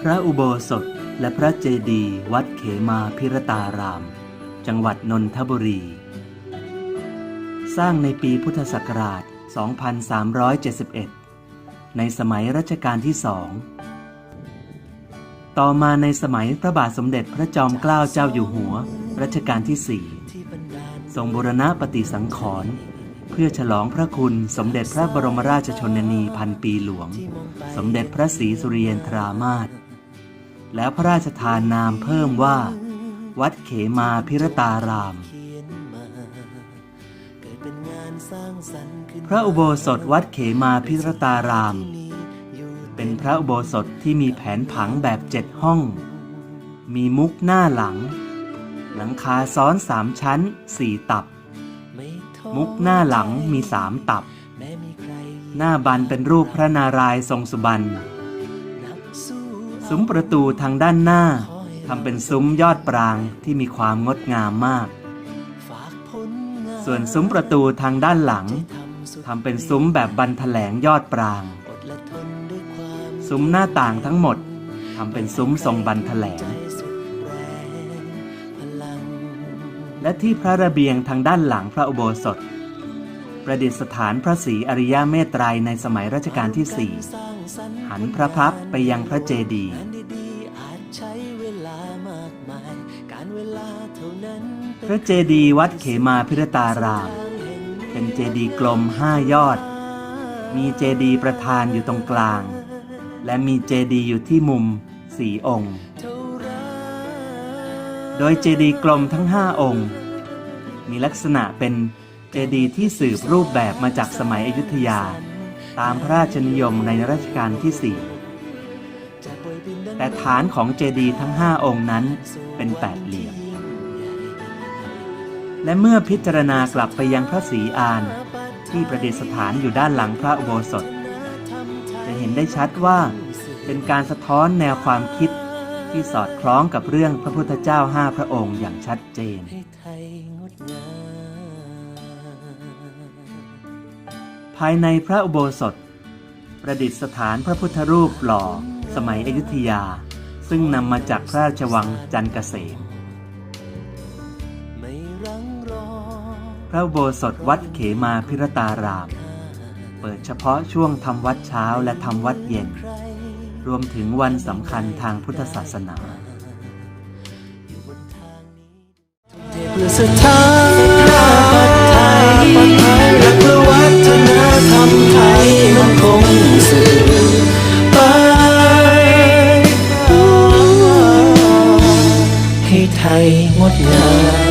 พระอุโบสถและพระเจดีย์วัดเขมาพิรตาราม จังหวัดนนทบุรี สร้างในปีพุทธศักราช 2371 ในสมัยรัชกาลที่สอง ต่อมาในสมัยพระบาทสมเด็จพระจอมเกล้าเจ้าอยู่หัว รัชกาลที่สี่ทรงบูรณะปฏิสังขรณ์ เพื่อฉลองพระคุณสมเด็จพระบรมราชชนนีพันปีหลวง สมเด็จพระศรีสุริยนทรามาศแล้วพระราชทานนามเพิ่มว่า วัดเขมาพิรตาราม พระอุโบสถวัดเขมาพิรตาราม เป็นพระอุโบสถที่มีแผนผังแบบเจ็ดห้อง มีมุกหน้าหลัง หลังคาซ้อนสามชั้นสี่ตับ มุกหน้าหลังมีสามตับ หน้าบันเป็นรูปพระนารายณ์ทรงสุบรรณซุ้มประตูทางด้านหน้าทำเป็นซุ้มยอดปรางที่มีความงดงามมาก ส่วนซุ้มประตูทางด้านหลังทำเป็นซุ้มแบบบันแถลงยอดปราง ซุ้มหน้าต่างทั้งหมดทำเป็นซุ้มทรงบันแถลง และที่พระระเบียงทางด้านหลังพระอุโบสถ ประดิษฐานพระศรีอริยเมตไตรในสมัยรัชกาลที่สี่หันพระพักไปยังพระเจดีย์พระเจดีย์วัดเขมาพิรตาราม เป็นเจดีย์กลมห้ายอด มีเจดีย์ประธานอยู่ตรงกลาง และมีเจดีย์อยู่ที่มุมสี่องค์ โดยเจดีย์กลมทั้งห้าองค์ มีลักษณะเป็นเจดีย์ที่สืบรูปแบบมาจากสมัยอยุธยา ตามพระราชนิยมในรัชกาลที่สี่แต่ฐานของเจดีย์ทั้งห้าองค์นั้นเป็นแปดเหลี่ยม และเมื่อพิจารณากลับไปยังพระศรีอาน ที่ประดิษฐานอยู่ด้านหลังพระอุโบสถ จะเห็นได้ชัดว่าเป็นการสะท้อนแนวความคิด ที่สอดคล้องกับเรื่องพระพุทธเจ้าห้าพระองค์อย่างชัดเจน ภายในพระอุโบสถ ประดิษฐานพระพุทธรูปหล่อ สมัยอยุธยา ซึ่งนำมาจากพระราชวังจันทร์เกษมพระอุโบสถวัดเขมาพิรตาราม เปิดเฉพาะช่วงทำวัดเช้าและทำวัดเย็น รวมถึงวันสำคัญทางพุทธศาสนาสถาปัตย์ไทยและเพื่อวัฒนธรรมไทยมันคงสืบไปให้ไทยงดงาม